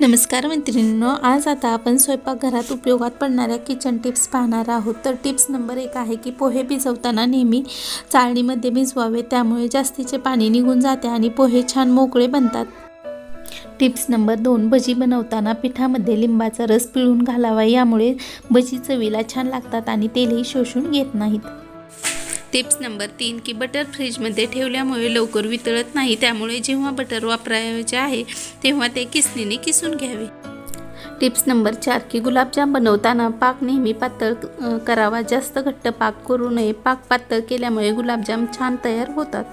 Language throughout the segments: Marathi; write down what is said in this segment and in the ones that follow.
नमस्कार मैत्रिणींनो आज आता आपण स्वयंपाकघरात उपयोगात पडणाऱ्या किचन टिप्स पाहणार आहोत. तर टिप्स नंबर एक आहे की पोहे भिजवताना नेहमी चाळणीमध्ये भिजवावे त्यामुळे जास्तीचे पाणी निघून जाते आणि पोहे छान मोकळे बनतात. टिप्स नंबर दोन भजी बनवताना पिठामध्ये लिंबाचा रस पिळून घालावा यामुळे भजी चवीला छान लागतात आणि तेलही शोषून घेत नाहीत. टिप्स नंबर तीन की बटर फ्रीजमध्ये ठेवल्यामुळे लवकर वितळत नाही. त्यामुळे जेव्हा बटर वापरायचे आहे तेव्हा ते किसणीने किसून घ्यावे. टिप्स नंबर चार की गुलाबजाम बनवताना पाक नेहमी पातळ करावा. जास्त घट्ट पाक करू नये. पाक पातळ केल्यामुळे गुलाबजाम छान तयार होतात.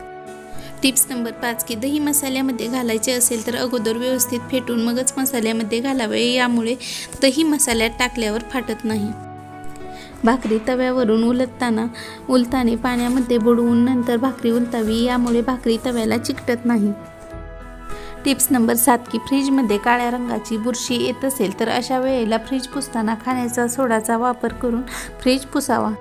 टिप्स नंबर पाच की दही मसाल्यामध्ये घालायचे असेल तर अगोदर व्यवस्थित फेटून मगच मसाल्यामध्ये घालावे. यामुळे दही मसाल्यात टाकल्यावर फाटत नाही. भाकरी तव्यावरून उलटताना उलताने पाण्यामध्ये बुडवून नंतर भाकरी उलतावी यामुळे भाकरी तव्याला चिकटत नाही. टिप्स नंबर सात की फ्रीजमध्ये काळ्या रंगाची बुरशी येत असेल तर अशा वेळेला फ्रीज पुसताना खाण्याचा सोडाचा वापर करून फ्रीज पुसावा.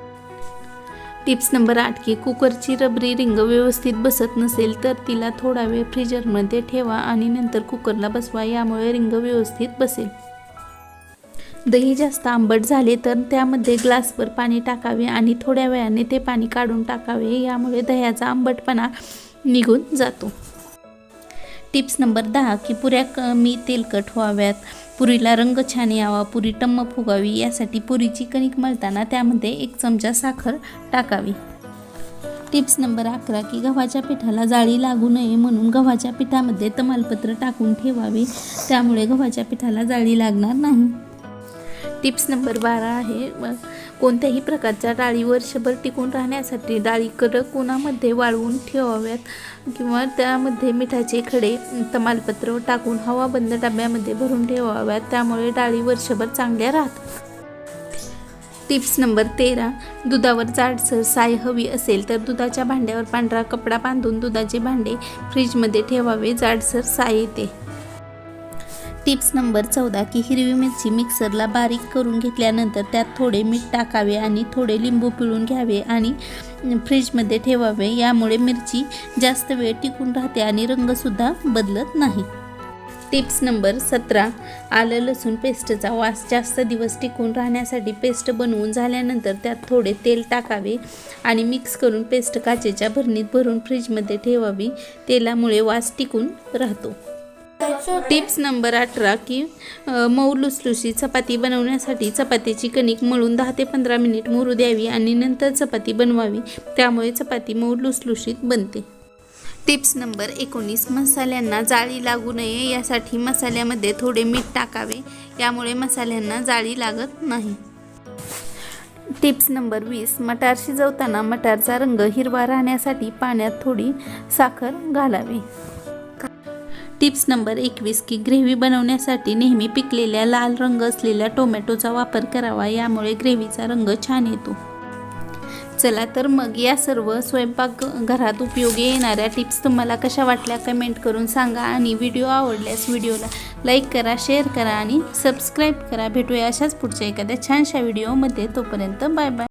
टिप्स नंबर आठ की कुकरची रबरी रिंग व्यवस्थित बसत नसेल तर तिला थोडा वेळ फ्रीजरमध्ये ठेवा आणि नंतर कुकरला बसवा यामुळे रिंग व्यवस्थित बसेल. दही जास्त आंबट झाले तर त्यामध्ये ग्लासभर पाणी टाकावे आणि थोड्या वेळाने ते पाणी काढून टाकावे. यामुळे दह्याचा आंबटपणा निघून जातो. टिप्स नंबर दहा की पुऱ्या कमी तेलकट व्हाव्यात. पुरीला रंग छान यावा पुरी टम्म फुगावी यासाठी पुरीची कणिक मळताना त्यामध्ये एक चमचा साखर टाकावी. टिप्स नंबर अकरा की गव्हाच्या पिठाला जाळी लागू नये म्हणून गव्हाच्या पिठामध्ये तमालपत्र टाकून ठेवावे. त्यामुळे गव्हाच्या पिठाला जाळी लागणार नाही. टिप्स नंबर बारा आहे. कोणत्याही प्रकारच्या डाळी वर्षभर टिकून राहण्यासाठी डाळी कडक उन्हामध्ये वाळवून ठेवाव्यात किंवा त्यामध्ये मिठाचे खडे तमालपत्र टाकून हवा बंद डब्यामध्ये भरून ठेवाव्यात. त्यामुळे डाळी वर्षभर चांगल्या राहतात. टिप्स नंबर तेरा दुधावर जाडसर साय हवी असेल तर दुधाच्या भांड्यावर पांढरा कपडा बांधून दुधाचे भांडे फ्रीजमध्ये ठेवावे. जाडसर साय येते. टिप्स नंबर चौदा की हिरवी मिरची मिक्सरला बारीक करून घेतल्यानंतर त्यात थोडे मीठ टाकावे आणि थोडे लिंबू पिळून घ्यावे आणि फ्रीजमध्ये ठेवावे. यामुळे मिरची जास्त वेळ टिकून राहते आणि रंगसुद्धा बदलत नाही. टिप्स नंबर सतरा. आलं लसूण पेस्टचा वास जास्त दिवस टिकून राहण्यासाठी पेस्ट बनवून झाल्यानंतर त्यात थोडे तेल टाकावे आणि मिक्स करून पेस्ट काचेच्या भरणीत भरून फ्रीजमध्ये ठेवावी. तेलामुळे वास टिकून राहतो. टिप्स नंबर अठरा की मऊ लुसलुशी चपाती बनवण्यासाठी चपातीची कणिक मळून दहा ते पंधरा मिनिट मुरू द्यावी आणि नंतर चपाती बनवावी. त्यामुळे चपाती मऊ लुसलुशीत बनते. टिप्स नंबर एकोणीस मसाल्यांना जाळी लागू नये. यासाठी मसाल्यामध्ये थोडे मीठ टाकावे. यामुळे मसाल्यांना जाळी लागत नाही. टिप्स नंबर वीस मटार शिजवताना मटारचा रंग हिरवा राहण्यासाठी पाण्यात थोडी साखर घालावी. टिप्स नंबर एकवीस की ग्रेव्ही बनवण्यासाठी नेहमी पिकलेल्या लाल रंग असलेल्या टोमॅटोचा वापर करावा यामुळे ग्रेव्हीचा रंग छान येतो. चला तर मग या सर्व स्वयंपाक घरात उपयोगी येणाऱ्या टिप्स तुम्हाला कशा वाटल्या कमेंट करून सांगा आणि व्हिडिओ आवडल्यास व्हिडिओला लाईक करा शेअर करा आणि सबस्क्राईब करा. भेटूया अशाच पुढच्या एखाद्या छानशा व्हिडिओमध्ये. तोपर्यंत बाय बाय.